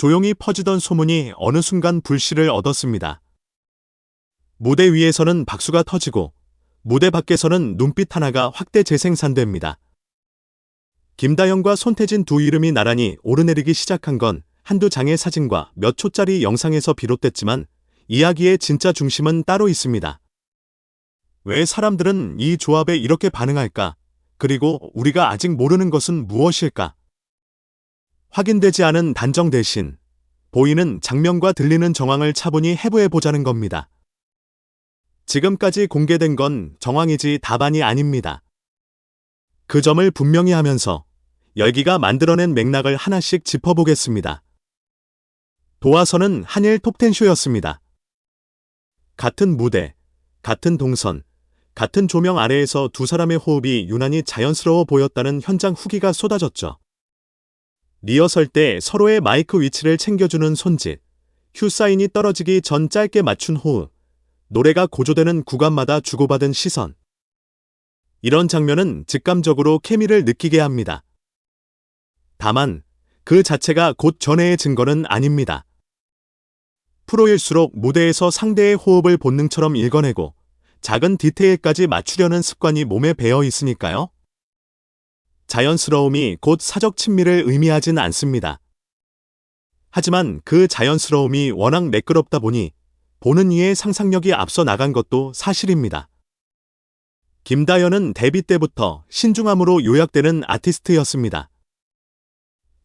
조용히 퍼지던 소문이 어느 순간 불씨를 얻었습니다. 무대 위에서는 박수가 터지고 무대 밖에서는 눈빛 하나가 확대 재생산됩니다. 김다영과 손태진 두 이름이 나란히 오르내리기 시작한 건 한두 장의 사진과 몇 초짜리 영상에서 비롯됐지만 이야기의 진짜 중심은 따로 있습니다. 왜 사람들은 이 조합에 이렇게 반응할까? 그리고 우리가 아직 모르는 것은 무엇일까? 확인되지 않은 단정 대신 보이는 장면과 들리는 정황을 차분히 해부해 보자는 겁니다. 지금까지 공개된 건 정황이지 답안이 아닙니다. 그 점을 분명히 하면서 열기가 만들어낸 맥락을 하나씩 짚어보겠습니다. 도화선은 한일 톱텐쇼였습니다. 같은 무대, 같은 동선, 같은 조명 아래에서 두 사람의 호흡이 유난히 자연스러워 보였다는 현장 후기가 쏟아졌죠. 리허설 때 서로의 마이크 위치를 챙겨주는 손짓, 휴사인이 떨어지기 전 짧게 맞춘 호흡, 노래가 고조되는 구간마다 주고받은 시선. 이런 장면은 직감적으로 케미를 느끼게 합니다. 다만, 그 자체가 곧 전해의 증거는 아닙니다. 프로일수록 무대에서 상대의 호흡을 본능처럼 읽어내고 작은 디테일까지 맞추려는 습관이 몸에 배어 있으니까요. 자연스러움이 곧 사적 친미를 의미하진 않습니다. 하지만 그 자연스러움이 워낙 매끄럽다 보니 보는 이의 상상력이 앞서 나간 것도 사실입니다. 김다연은 데뷔 때부터 신중함으로 요약되는 아티스트였습니다.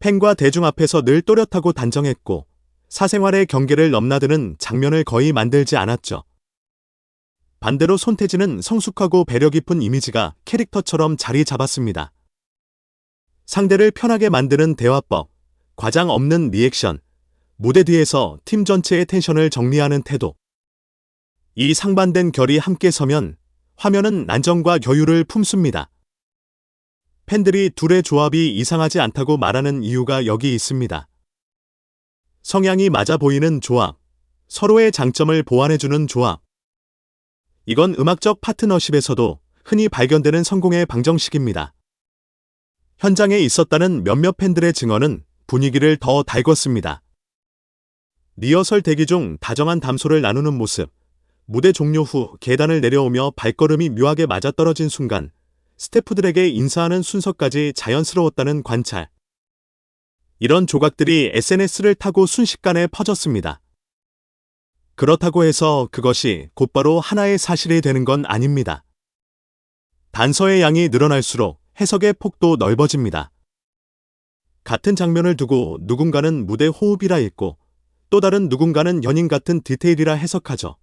팬과 대중 앞에서 늘 또렷하고 단정했고 사생활의 경계를 넘나드는 장면을 거의 만들지 않았죠. 반대로 손태진은 성숙하고 배려 깊은 이미지가 캐릭터처럼 자리 잡았습니다. 상대를 편하게 만드는 대화법, 과장 없는 리액션, 무대 뒤에서 팀 전체의 텐션을 정리하는 태도. 이 상반된 결이 함께 서면 화면은 난정과 여유를 품습니다. 팬들이 둘의 조합이 이상하지 않다고 말하는 이유가 여기 있습니다. 성향이 맞아 보이는 조합, 서로의 장점을 보완해주는 조합. 이건 음악적 파트너십에서도 흔히 발견되는 성공의 방정식입니다. 현장에 있었다는 몇몇 팬들의 증언은 분위기를 더 달궜습니다. 리허설 대기 중 다정한 담소를 나누는 모습, 무대 종료 후 계단을 내려오며 발걸음이 묘하게 맞아떨어진 순간, 스태프들에게 인사하는 순서까지 자연스러웠다는 관찰. 이런 조각들이 SNS를 타고 순식간에 퍼졌습니다. 그렇다고 해서 그것이 곧바로 하나의 사실이 되는 건 아닙니다. 단서의 양이 늘어날수록 해석의 폭도 넓어집니다. 같은 장면을 두고 누군가는 무대 호흡이라 읽고 또 다른 누군가는 연인 같은 디테일이라 해석하죠.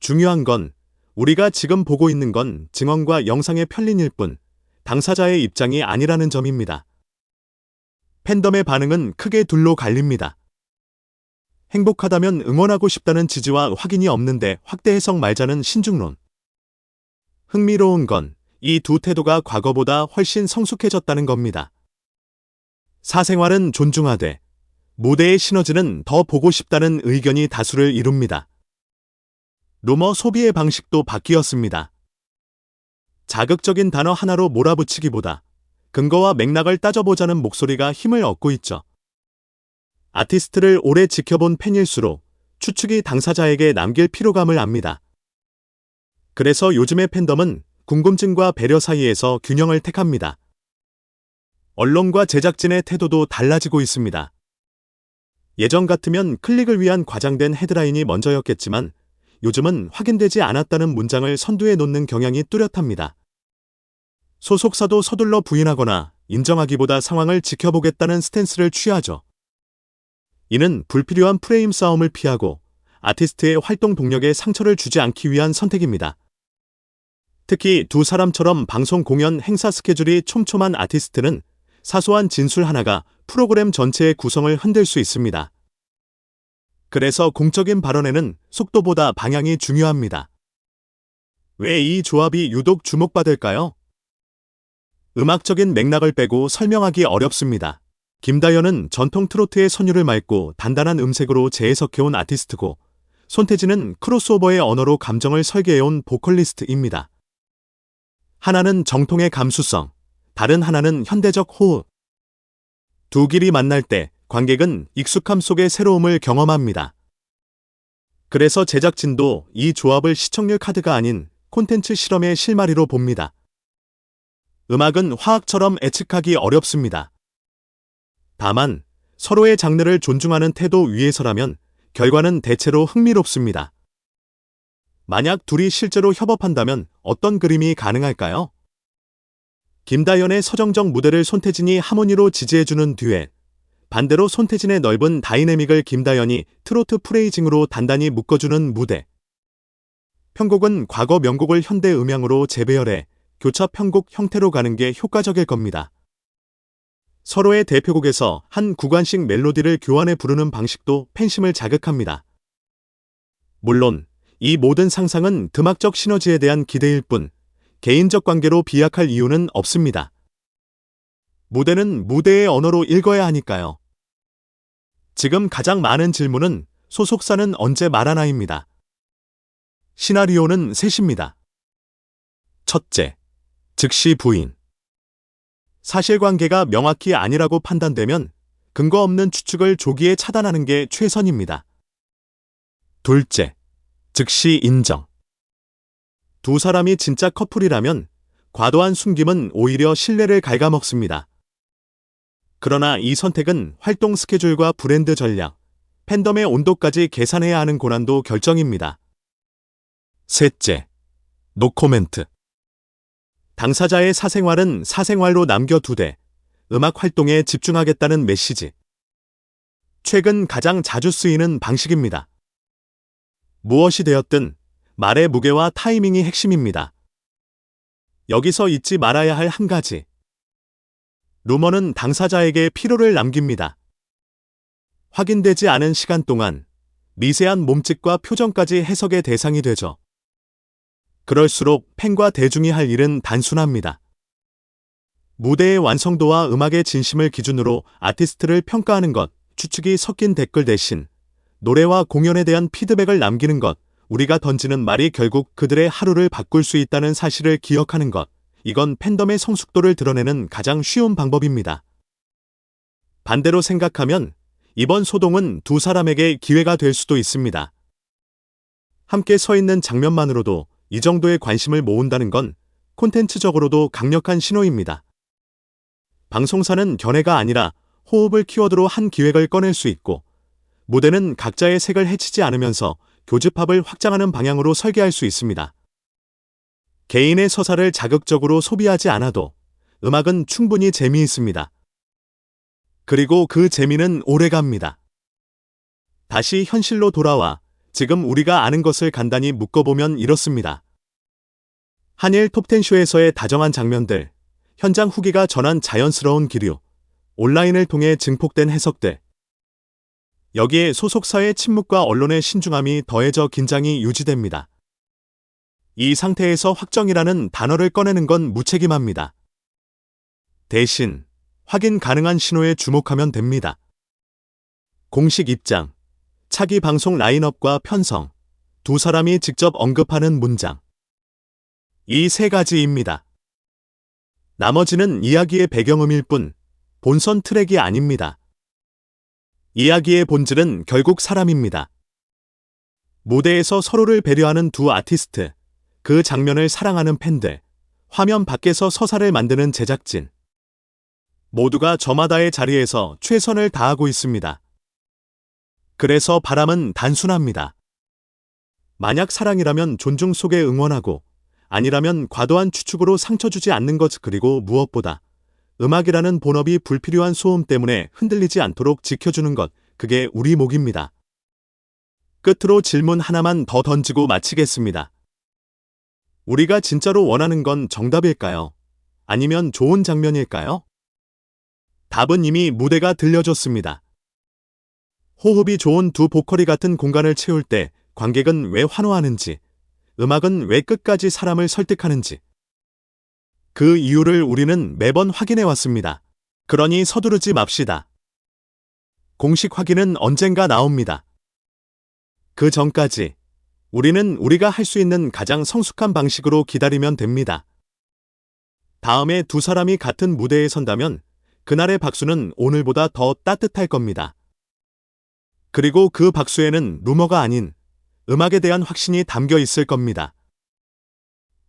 중요한 건 우리가 지금 보고 있는 건 증언과 영상의 편린일 뿐 당사자의 입장이 아니라는 점입니다. 팬덤의 반응은 크게 둘로 갈립니다. 행복하다면 응원하고 싶다는 지지와 확인이 없는데 확대 해석 말자는 신중론. 흥미로운 건 이 두 태도가 과거보다 훨씬 성숙해졌다는 겁니다. 사생활은 존중하되 무대의 시너지는 더 보고 싶다는 의견이 다수를 이룹니다. 루머 소비의 방식도 바뀌었습니다. 자극적인 단어 하나로 몰아붙이기보다 근거와 맥락을 따져보자는 목소리가 힘을 얻고 있죠. 아티스트를 오래 지켜본 팬일수록 추측이 당사자에게 남길 피로감을 압니다. 그래서 요즘의 팬덤은 궁금증과 배려 사이에서 균형을 택합니다. 언론과 제작진의 태도도 달라지고 있습니다. 예전 같으면 클릭을 위한 과장된 헤드라인이 먼저였겠지만 요즘은 확인되지 않았다는 문장을 선두에 놓는 경향이 뚜렷합니다. 소속사도 서둘러 부인하거나 인정하기보다 상황을 지켜보겠다는 스탠스를 취하죠. 이는 불필요한 프레임 싸움을 피하고 아티스트의 활동 동력에 상처를 주지 않기 위한 선택입니다. 특히 두 사람처럼 방송 공연 행사 스케줄이 촘촘한 아티스트는 사소한 진술 하나가 프로그램 전체의 구성을 흔들 수 있습니다. 그래서 공적인 발언에는 속도보다 방향이 중요합니다. 왜 이 조합이 유독 주목받을까요? 음악적인 맥락을 빼고 설명하기 어렵습니다. 김다연은 전통 트로트의 선율을 맑고 단단한 음색으로 재해석해온 아티스트고, 손태진은 크로스오버의 언어로 감정을 설계해온 보컬리스트입니다. 하나는 정통의 감수성, 다른 하나는 현대적 호흡. 두 길이 만날 때 관객은 익숙함 속의 새로움을 경험합니다. 그래서 제작진도 이 조합을 시청률 카드가 아닌 콘텐츠 실험의 실마리로 봅니다. 음악은 화학처럼 예측하기 어렵습니다. 다만 서로의 장르를 존중하는 태도 위에서라면 결과는 대체로 흥미롭습니다. 만약 둘이 실제로 협업한다면 어떤 그림이 가능할까요? 김다연의 서정적 무대를 손태진이 하모니로 지지해주는 듀엣. 반대로 손태진의 넓은 다이내믹을 김다연이 트로트 프레이징으로 단단히 묶어주는 무대. 편곡은 과거 명곡을 현대 음향으로 재배열해 교차 편곡 형태로 가는 게 효과적일 겁니다. 서로의 대표곡에서 한 구간씩 멜로디를 교환해 부르는 방식도 팬심을 자극합니다. 물론 이 모든 상상은 드막적 시너지에 대한 기대일 뿐 개인적 관계로 비약할 이유는 없습니다. 무대는 무대의 언어로 읽어야 하니까요. 지금 가장 많은 질문은 소속사는 언제 말하나입니다. 시나리오는 셋입니다. 첫째, 즉시 부인. 사실관계가 명확히 아니라고 판단되면 근거 없는 추측을 조기에 차단하는 게 최선입니다. 둘째, 즉시 인정. 두 사람이 진짜 커플이라면 과도한 숨김은 오히려 신뢰를 갉아먹습니다. 그러나 이 선택은 활동 스케줄과 브랜드 전략, 팬덤의 온도까지 계산해야 하는 고난도 결정입니다. 셋째, 노코멘트. 당사자의 사생활은 사생활로 남겨두되 음악 활동에 집중하겠다는 메시지. 최근 가장 자주 쓰이는 방식입니다. 무엇이 되었든 말의 무게와 타이밍이 핵심입니다. 여기서 잊지 말아야 할 한 가지. 루머는 당사자에게 피로를 남깁니다. 확인되지 않은 시간 동안 미세한 몸짓과 표정까지 해석의 대상이 되죠. 그럴수록 팬과 대중이 할 일은 단순합니다. 무대의 완성도와 음악의 진심을 기준으로 아티스트를 평가하는 것, 추측이 섞인 댓글 대신 노래와 공연에 대한 피드백을 남기는 것, 우리가 던지는 말이 결국 그들의 하루를 바꿀 수 있다는 사실을 기억하는 것, 이건 팬덤의 성숙도를 드러내는 가장 쉬운 방법입니다. 반대로 생각하면 이번 소동은 두 사람에게 기회가 될 수도 있습니다. 함께 서 있는 장면만으로도 이 정도의 관심을 모은다는 건 콘텐츠적으로도 강력한 신호입니다. 방송사는 견해가 아니라 호흡을 키워드로 한 기획을 꺼낼 수 있고, 무대는 각자의 색을 해치지 않으면서 교집합을 확장하는 방향으로 설계할 수 있습니다. 개인의 서사를 자극적으로 소비하지 않아도 음악은 충분히 재미있습니다. 그리고 그 재미는 오래갑니다. 다시 현실로 돌아와 지금 우리가 아는 것을 간단히 묶어보면 이렇습니다. 한일 톱텐쇼에서의 다정한 장면들, 현장 후기가 전한 자연스러운 기류, 온라인을 통해 증폭된 해석들. 여기에 소속사의 침묵과 언론의 신중함이 더해져 긴장이 유지됩니다. 이 상태에서 확정이라는 단어를 꺼내는 건 무책임합니다. 대신 확인 가능한 신호에 주목하면 됩니다. 공식 입장, 차기 방송 라인업과 편성, 두 사람이 직접 언급하는 문장. 이 세 가지입니다. 나머지는 이야기의 배경음일 뿐 본선 트랙이 아닙니다. 이야기의 본질은 결국 사람입니다. 무대에서 서로를 배려하는 두 아티스트, 그 장면을 사랑하는 팬들, 화면 밖에서 서사를 만드는 제작진. 모두가 저마다의 자리에서 최선을 다하고 있습니다. 그래서 바람은 단순합니다. 만약 사랑이라면 존중 속에 응원하고 아니라면 과도한 추측으로 상처 주지 않는 것 그리고 무엇보다 음악이라는 본업이 불필요한 소음 때문에 흔들리지 않도록 지켜주는 것 그게 우리 목입니다. 끝으로 질문 하나만 더 던지고 마치겠습니다. 우리가 진짜로 원하는 건 정답일까요? 아니면 좋은 장면일까요? 답은 이미 무대가 들려줬습니다. 호흡이 좋은 두 보컬이 같은 공간을 채울 때 관객은 왜 환호하는지, 음악은 왜 끝까지 사람을 설득하는지. 그 이유를 우리는 매번 확인해 왔습니다. 그러니 서두르지 맙시다. 공식 확인은 언젠가 나옵니다. 그 전까지 우리는 우리가 할 수 있는 가장 성숙한 방식으로 기다리면 됩니다. 다음에 두 사람이 같은 무대에 선다면 그날의 박수는 오늘보다 더 따뜻할 겁니다. 그리고 그 박수에는 루머가 아닌 음악에 대한 확신이 담겨 있을 겁니다.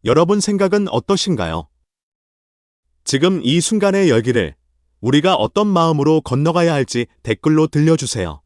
여러분 생각은 어떠신가요? 지금 이 순간의 열기를 우리가 어떤 마음으로 건너가야 할지 댓글로 들려주세요.